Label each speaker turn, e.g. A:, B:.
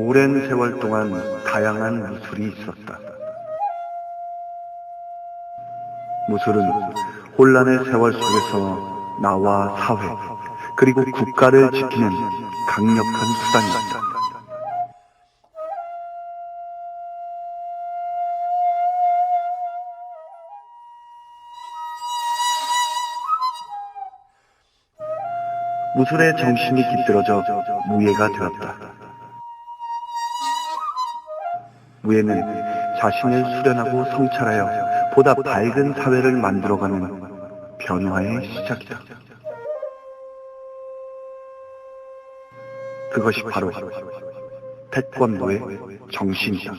A: 오랜 세월 동안 다양한 무술이 있었다. 무술은 혼란의 세월 속에서 나와 사회, 그리고 국가를 지키는 강력한 수단이었다. 무술의 정신이 깃들어져 무예가 되었다. 무예는 자신을 수련하고 성찰하여 보다 밝은 사회를 만들어가는 변화의 시작이다. 그것이 바로 태권도의 정신이다.